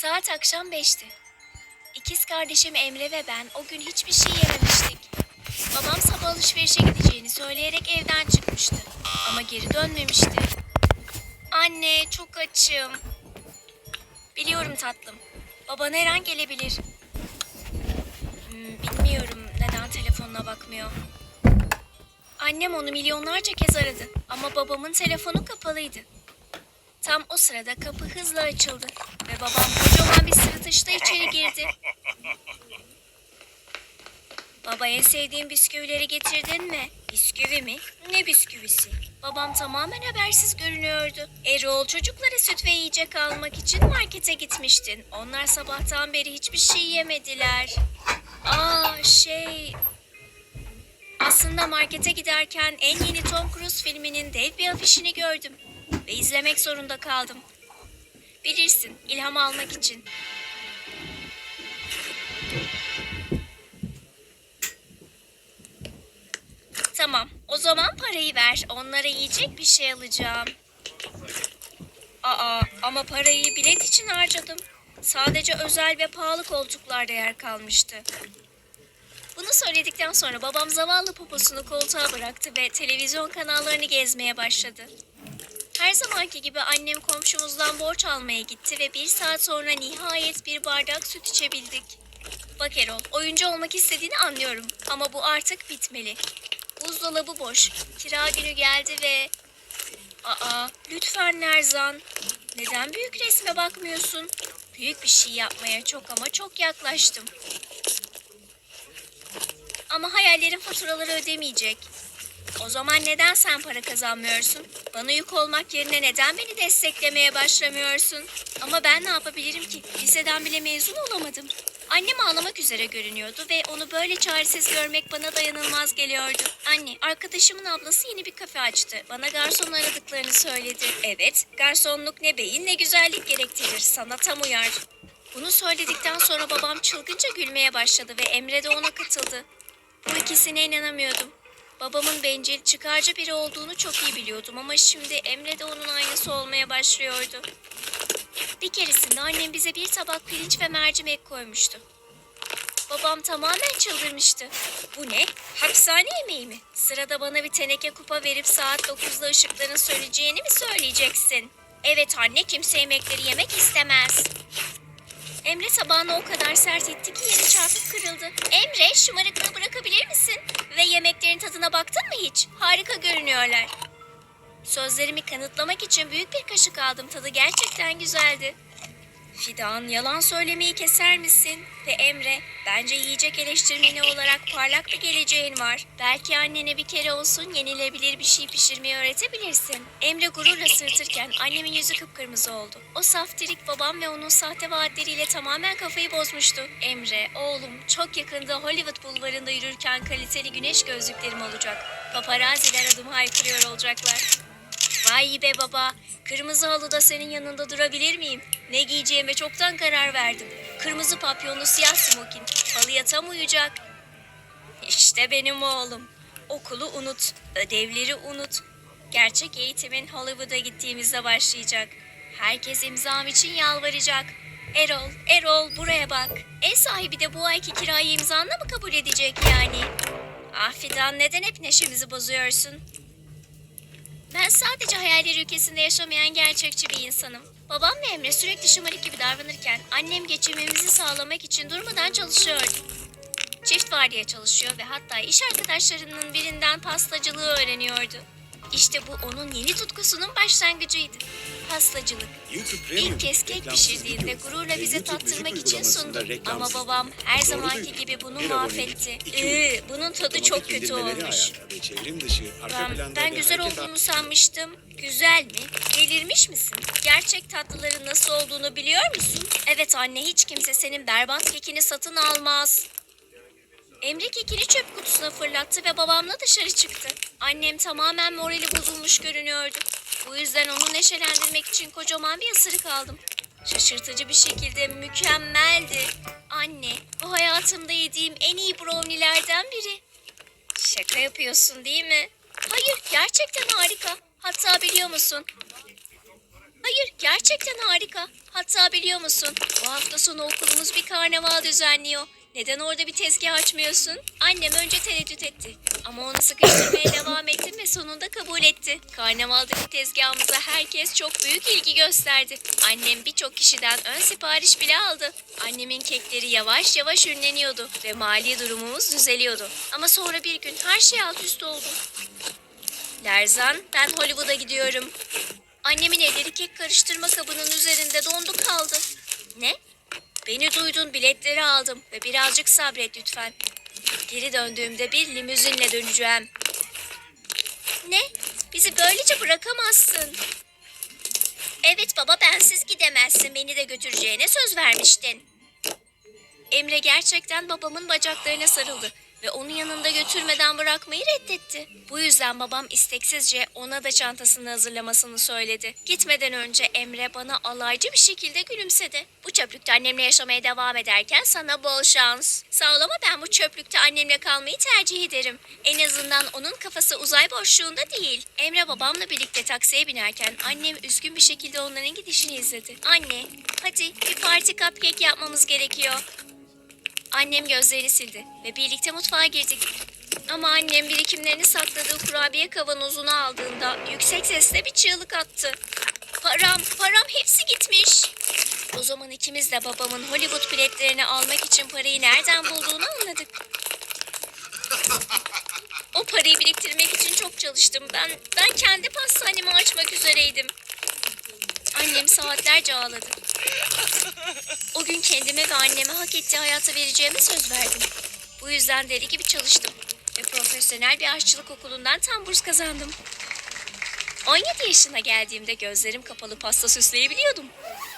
Saat akşam beşti. İkiz kardeşim Emre ve ben o gün hiçbir şey yememiştik. Babam sabah alışverişe gideceğini söyleyerek evden çıkmıştı. Ama geri dönmemişti. Anne çok açım. Biliyorum tatlım. Baban her an gelebilir. Hmm, bilmiyorum neden telefonuna bakmıyor. Annem onu milyonlarca kez aradı ama babamın telefonu kapalıydı. Tam o sırada kapı hızla açıldı ve babam kocaman bir sırıtışla içeri girdi. Baba en sevdiğim bisküvileri getirdin mi? Bisküvi mi? Ne bisküvisi? Babam tamamen habersiz görünüyordu. Erol çocuklara süt ve yiyecek almak için markete gitmiştin. Onlar sabahtan beri hiçbir şey yemediler. Aa şey... Aslında markete giderken en yeni Tom Cruise filminin dev bir afişini gördüm. Ve izlemek zorunda kaldım. Bilirsin, ilham almak için. Tamam, o zaman parayı ver. Onlara yiyecek bir şey alacağım. Aa, ama parayı bilet için harcadım. Sadece özel ve pahalı koltuklarda yer kalmıştı. Bunu söyledikten sonra babam zavallı poposunu koltuğa bıraktı ve televizyon kanallarını gezmeye başladı. Her zamanki gibi annem komşumuzdan borç almaya gitti ve bir saat sonra nihayet bir bardak süt içebildik. Bak Erol, oyuncu olmak istediğini anlıyorum ama bu artık bitmeli. Buzdolabı boş, kira günü geldi ve... Aa, lütfen Nerzan. Neden büyük resme bakmıyorsun? Büyük bir şey yapmaya çok ama çok yaklaştım. Ama hayallerin faturaları ödemeyecek. O zaman neden sen para kazanmıyorsun? Bana yük olmak yerine neden beni desteklemeye başlamıyorsun? Ama ben ne yapabilirim ki? Liseden bile mezun olamadım. Annem ağlamak üzere görünüyordu ve onu böyle çaresiz görmek bana dayanılmaz geliyordu. Anne, arkadaşımın ablası yeni bir kafe açtı. Bana garson aradıklarını söyledi. Evet, garsonluk ne beyin ne güzellik gerektirir. Sana tam uyar. Bunu söyledikten sonra babam çılgınca gülmeye başladı ve Emre de ona katıldı. Bu ikisine inanamıyordum. Babamın bencil, çıkarcı biri olduğunu çok iyi biliyordum ama şimdi Emre de onun aynısı olmaya başlıyordu. Bir keresinde annem bize bir tabak pirinç ve mercimek koymuştu. Babam tamamen çıldırmıştı. Bu ne? Hapishane yemeği mi? Sırada bana bir teneke kupa verip saat 9'da ışıkların söneceğini mi söyleyeceksin? Evet anne kimse yemekleri yemek istemez. Emre tabağını o kadar sert etti ki yere çarpıp kırıldı. Emre şımarıklığı bırakabilir misin? Ve yemeklerin tadına baktın mı hiç? Harika görünüyorlar. Sözlerimi kanıtlamak için büyük bir kaşık aldım. Tadı gerçekten güzeldi. Fidan yalan söylemeyi keser misin? Ve Emre bence yiyecek eleştirmeni olarak parlak bir geleceğin var. Belki annene bir kere olsun yenilebilir bir şey pişirmeyi öğretebilirsin. Emre gururla sırıtırken annemin yüzü kıpkırmızı oldu. O saftirik babam ve onun sahte vaatleriyle tamamen kafayı bozmuştu. Emre oğlum çok yakında Hollywood bulvarında yürürken kaliteli güneş gözlüklerim olacak. Paparaziler adımı haykırıyor olacaklar. Vay be baba, kırmızı halıda senin yanında durabilir miyim? Ne giyeceğime çoktan karar verdim. Kırmızı papyonlu siyah smokin, halıya tam uyacak. İşte benim oğlum. Okulu unut, ödevleri unut. Gerçek eğitimin Hollywood'a gittiğimizde başlayacak. Herkes imzam için yalvaracak. Erol, Erol buraya bak. Ev sahibi de bu ayki kirayı imzanla mı kabul edecek yani? Ah Fidan neden hep neşemizi bozuyorsun? Ben sadece hayaller ülkesinde yaşamayan gerçekçi bir insanım. Babam ve Emre sürekli şımarık gibi davranırken annem geçimimizi sağlamak için durmadan çalışıyordu. Çift vardiya çalışıyor ve hatta iş arkadaşlarının birinden pastacılığı öğreniyordu. İşte bu onun yeni tutkusunun başlangıcıydı. Pastacılık. İlk kez kek pişirdiğinde gururla bize tattırmak için sundu. Ama babam her zamanki gibi bunu mahvetti. abonelik, iki Iı, bunun tadı çok kötü olmuş. Ben, ben güzel olduğunu sanmıştım. Güzel mi? Delirmiş misin? Gerçek tatlıların nasıl olduğunu biliyor musun? Evet anne hiç kimse senin berbat kekini satın almaz. Emre kekini çöp kutusuna fırlattı ve babamla dışarı çıktı. Annem tamamen morali bozulmuş görünüyordu. Bu yüzden onu neşelendirmek için kocaman bir ısırık aldım. Şaşırtıcı bir şekilde mükemmeldi. Anne, bu hayatımda yediğim en iyi brownie'lerden biri. Şaka yapıyorsun değil mi? Hayır, gerçekten harika. Hatta biliyor musun? Hayır, gerçekten harika. Hatta biliyor musun? Bu hafta sonu okulumuz bir karnaval düzenliyor. Neden orada bir tezgah açmıyorsun? Annem önce tereddüt etti. Ama onu sıkıştırmaya devam ettim ve sonunda kabul etti. Karnavaldaki tezgahımıza herkes çok büyük ilgi gösterdi. Annem birçok kişiden ön sipariş bile aldı. Annemin kekleri yavaş yavaş ünleniyordu ve mali durumumuz düzeliyordu. Ama sonra bir gün her şey alt üst oldu. Lerzan, ben Hollywood'a gidiyorum. Annemin elleri kek karıştırma kabının üzerinde dondu kaldı. Ne? Beni duydun biletleri aldım ve birazcık sabret lütfen. Geri döndüğümde bir limuzinle döneceğim. Ne? Bizi böylece bırakamazsın. Evet baba bensiz gidemezsin. Beni de götüreceğine söz vermiştin. Emre gerçekten babamın bacaklarına sarıldı ve onu yanında götürmeden bırakmayı reddetti. Bu yüzden babam isteksizce ona da çantasını hazırlamasını söyledi. Gitmeden önce Emre bana alaycı bir şekilde gülümsedi. Bu çöplükte annemle yaşamaya devam ederken sana bol şans. Sağ ol ama ben bu çöplükte annemle kalmayı tercih ederim. En azından onun kafası uzay boşluğunda değil. Emre babamla birlikte taksiye binerken annem üzgün bir şekilde onların gidişini izledi. Anne, hadi bir parti cupcake yapmamız gerekiyor. Annem gözlerini sildi ve birlikte mutfağa girdik. Ama annem birikimlerini sakladığı kurabiye kavanozunu aldığında yüksek sesle bir çığlık attı. Param, param hepsi gitmiş. O zaman ikimiz de babamın Hollywood biletlerini almak için parayı nereden bulduğunu anladık. O parayı biriktirmek için çok çalıştım. Ben ben kendi pastanemi açmak üzereydim. Annem saatlerce ağladı. O gün kendime ve anneme hak ettiği hayata vereceğime söz verdim. Bu yüzden deli gibi çalıştım ve profesyonel bir aşçılık okulundan tam burs kazandım. 17 yaşına geldiğimde gözlerim kapalı pasta süsleyebiliyordum.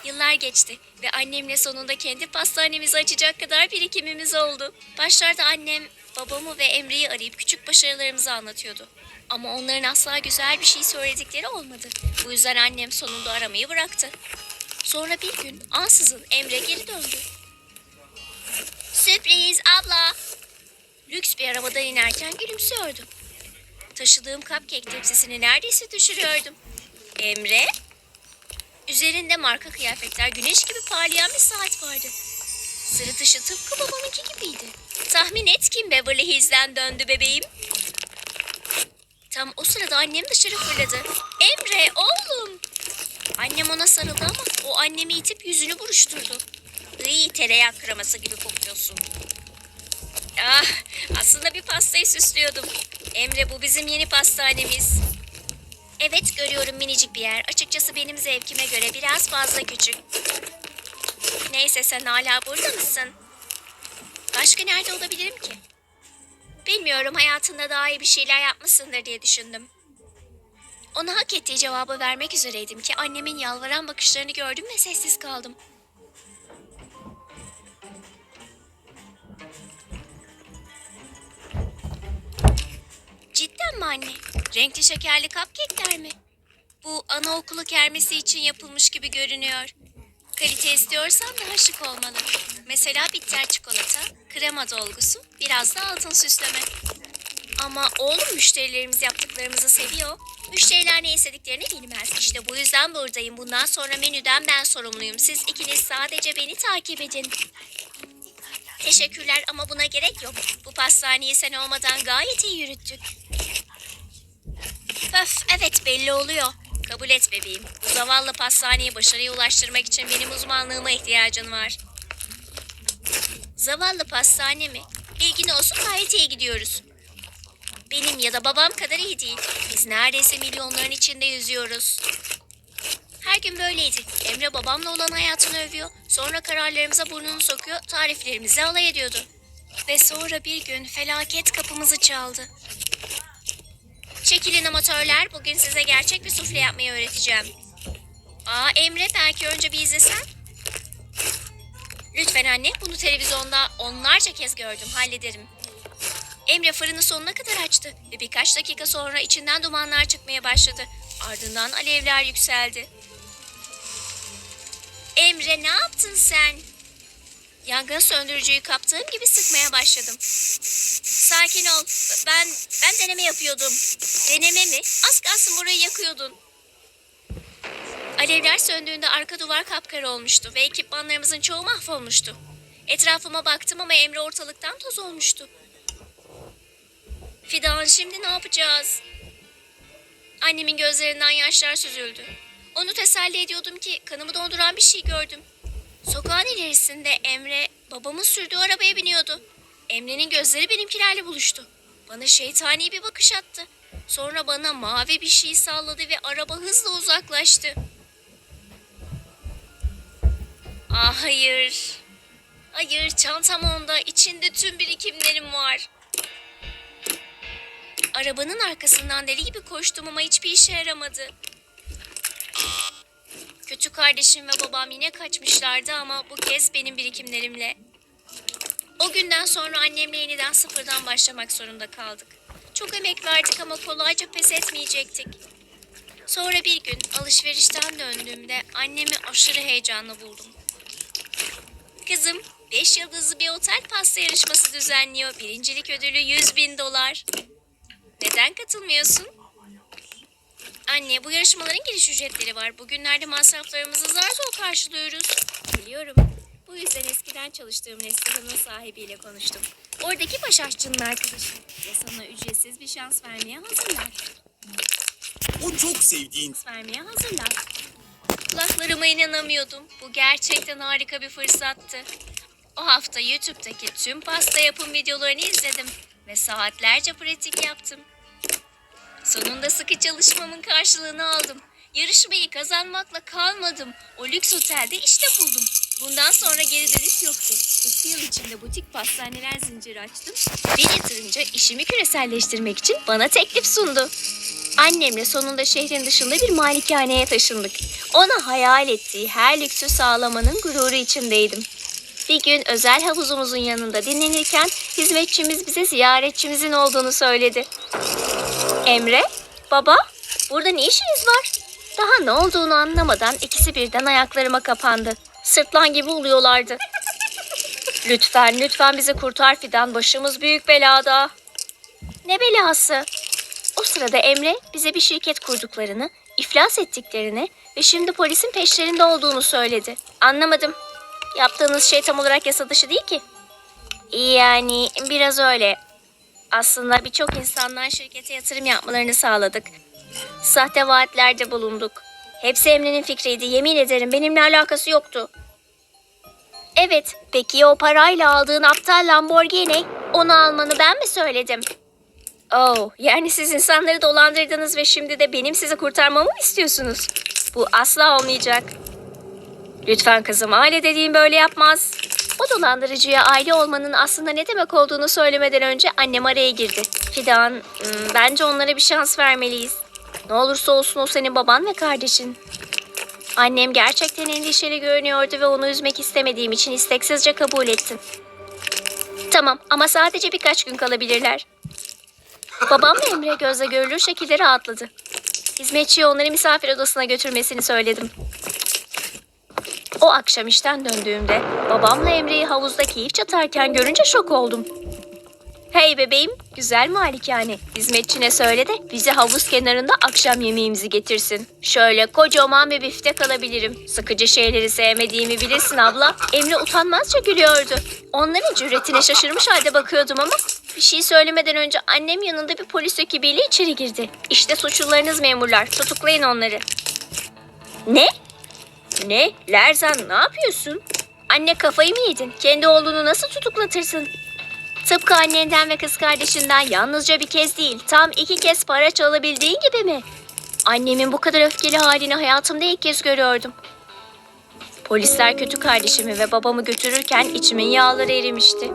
Yıllar geçti ve annemle sonunda kendi pastanemizi açacak kadar birikimimiz oldu. Başlarda annem babamı ve Emre'yi arayıp küçük başarılarımızı anlatıyordu. Ama onların asla güzel bir şey söyledikleri olmadı. Bu yüzden annem sonunda aramayı bıraktı. Sonra bir gün ansızın Emre geri döndü. Sürpriz abla. Lüks bir arabadan inerken gülümsüyordu. Taşıdığım cupcake tepsisini neredeyse düşürüyordum. Emre? Üzerinde marka kıyafetler güneş gibi parlayan bir saat vardı. Sırıtışı tıpkı babamınki gibiydi. Tahmin et kim Beverly Hills'den döndü bebeğim? Tam o sırada annem dışarı fırladı. Emre oğlum. Annem ona sarıldı ama o annemi itip yüzünü buruşturdu. İyi tereyağı kreması gibi kokuyorsun. Ah, aslında bir pastayı süslüyordum. Emre bu bizim yeni pastanemiz. Evet görüyorum minicik bir yer. Açıkçası benim zevkime göre biraz fazla küçük. Neyse sen hala burada mısın? Başka nerede olabilirim ki? Bilmiyorum hayatında daha iyi bir şeyler yapmışsındır diye düşündüm. Ona hak ettiği cevabı vermek üzereydim ki annemin yalvaran bakışlarını gördüm ve sessiz kaldım. Cidden mi anne? Renkli şekerli cupcake'ler mi? Bu anaokulu kermesi için yapılmış gibi görünüyor. Kalite istiyorsan daha şık olmalı. Mesela bitter çikolata, krema dolgusu, biraz da altın süsleme. Ama oğlum müşterilerimiz yaptıklarımızı seviyor. Müşteriler ne istediklerini bilmez. İşte bu yüzden buradayım. Bundan sonra menüden ben sorumluyum. Siz ikiniz sadece beni takip edin. Teşekkürler ama buna gerek yok. Bu pastaneyi sen olmadan gayet iyi yürüttük. Öf, evet belli oluyor. Kabul et bebeğim. Bu zavallı pastaneyi başarıya ulaştırmak için benim uzmanlığıma ihtiyacın var. Zavallı pastane mi? Bilgin olsun gayet iyi gidiyoruz. Benim ya da babam kadar iyi değil. Biz neredeyse milyonların içinde yüzüyoruz. Her gün böyleydi. Emre babamla olan hayatını övüyor. Sonra kararlarımıza burnunu sokuyor, tariflerimizle alay ediyordu. Ve sonra bir gün felaket kapımızı çaldı. Çekilin amatörler, bugün size gerçek bir sufle yapmayı öğreteceğim. Aa Emre, belki önce bir izlesen. Lütfen anne, bunu televizyonda onlarca kez gördüm, hallederim. Emre fırını sonuna kadar açtı ve birkaç dakika sonra içinden dumanlar çıkmaya başladı. Ardından alevler yükseldi. Emre ne yaptın sen? Yangın söndürücüyü kaptığım gibi sıkmaya başladım. Sakin ol. Ben ben deneme yapıyordum. Deneme mi? Az kalsın burayı yakıyordun. Alevler söndüğünde arka duvar kapkara olmuştu ve ekipmanlarımızın çoğu mahvolmuştu. Etrafıma baktım ama Emre ortalıktan toz olmuştu. Fidan şimdi ne yapacağız? Annemin gözlerinden yaşlar süzüldü. Onu teselli ediyordum ki kanımı donduran bir şey gördüm. Sokağın ilerisinde Emre babamın sürdüğü arabaya biniyordu. Emre'nin gözleri benimkilerle buluştu. Bana şeytani bir bakış attı. Sonra bana mavi bir şey salladı ve araba hızla uzaklaştı. Ah hayır. Hayır çantam onda. İçinde tüm birikimlerim var. Arabanın arkasından deli gibi koştum ama hiçbir işe yaramadı. Kötü kardeşim ve babam yine kaçmışlardı ama bu kez benim birikimlerimle. O günden sonra annemle yeniden sıfırdan başlamak zorunda kaldık. Çok emek verdik ama kolayca pes etmeyecektik. Sonra bir gün alışverişten döndüğümde annemi aşırı heyecanlı buldum. Kızım, 5 yıldızlı bir otel pasta yarışması düzenliyor. Birincilik ödülü 100 bin dolar. Neden katılmıyorsun? Anne, bu yarışmaların giriş ücretleri var. Bugünlerde masraflarımızı zar zor karşılıyoruz. Biliyorum. Bu yüzden eskiden çalıştığım restoranın sahibiyle konuştum. Oradaki baş aşçının arkadaşı. Ve sana ücretsiz bir şans vermeye hazırlar. O çok sevdiğin Şans vermeye hazırlar. Kulaklarıma inanamıyordum. Bu gerçekten harika bir fırsattı. O hafta YouTube'daki tüm pasta yapım videolarını izledim ve saatlerce pratik yaptım. Sonunda sıkı çalışmamın karşılığını aldım. Yarışmayı kazanmakla kalmadım. O lüks otelde işte buldum. Bundan sonra geri dönüş yoktu. İki yıl içinde butik pastaneler zinciri açtım. Bir yatırımcı işimi küreselleştirmek için bana teklif sundu. Annemle sonunda şehrin dışında bir malikaneye taşındık. Ona hayal ettiği her lüksü sağlamanın gururu içindeydim. Bir gün özel havuzumuzun yanında dinlenirken hizmetçimiz bize ziyaretçimizin olduğunu söyledi. Emre, baba, burada ne işiniz var? Daha ne olduğunu anlamadan ikisi birden ayaklarıma kapandı. Sırtlan gibi uluyorlardı. Lütfen, lütfen bizi kurtar Fidan. Başımız büyük belada. Ne belası? O sırada Emre bize bir şirket kurduklarını, iflas ettiklerini ve şimdi polisin peşlerinde olduğunu söyledi. Anlamadım. Yaptığınız şey tam olarak yasa dışı değil ki. Yani biraz öyle. Aslında birçok insandan şirkete yatırım yapmalarını sağladık. Sahte vaatlerde bulunduk. Hepsi Emre'nin fikriydi. Yemin ederim benimle alakası yoktu. Evet, peki o parayla aldığın aptal Lamborghini? Onu almanı ben mi söyledim? Oh, yani siz insanları dolandırdınız ve şimdi de benim sizi kurtarmamı mı istiyorsunuz? Bu asla olmayacak. Lütfen kızım, aile dediğim böyle yapmaz. O dolandırıcıya aile olmanın aslında ne demek olduğunu söylemeden önce annem araya girdi. Fidan, bence onlara bir şans vermeliyiz. Ne olursa olsun o senin baban ve kardeşin. Annem gerçekten endişeli görünüyordu ve onu üzmek istemediğim için isteksizce kabul ettim. Tamam ama sadece birkaç gün kalabilirler. Babam ve Emre gözle görülür şekilde rahatladı. Hizmetçiye onları misafir odasına götürmesini söyledim. O akşam işten döndüğümde babamla Emre'yi havuzda keyif çatarken görünce şok oldum. Hey bebeğim, güzel malikane. Hizmetçine söyle de bize havuz kenarında akşam yemeğimizi getirsin. Şöyle kocaman bir biftek alabilirim. Sıkıcı şeyleri sevmediğimi bilirsin abla. Emre utanmazca gülüyordu. Onların cüretine şaşırmış halde bakıyordum ama bir şey söylemeden önce annem yanında bir polis ekibiyle içeri girdi. İşte suçlularınız memurlar. Tutuklayın onları. Ne? Ne? Lerzan ne yapıyorsun? Anne kafayı mı yedin? Kendi oğlunu nasıl tutuklatırsın? Tıpkı annenden ve kız kardeşinden yalnızca bir kez değil, tam iki kez para çalabildiğin gibi mi? Annemin bu kadar öfkeli halini hayatımda ilk kez görüyordum. Polisler kötü kardeşimi ve babamı götürürken içimin yağları erimişti.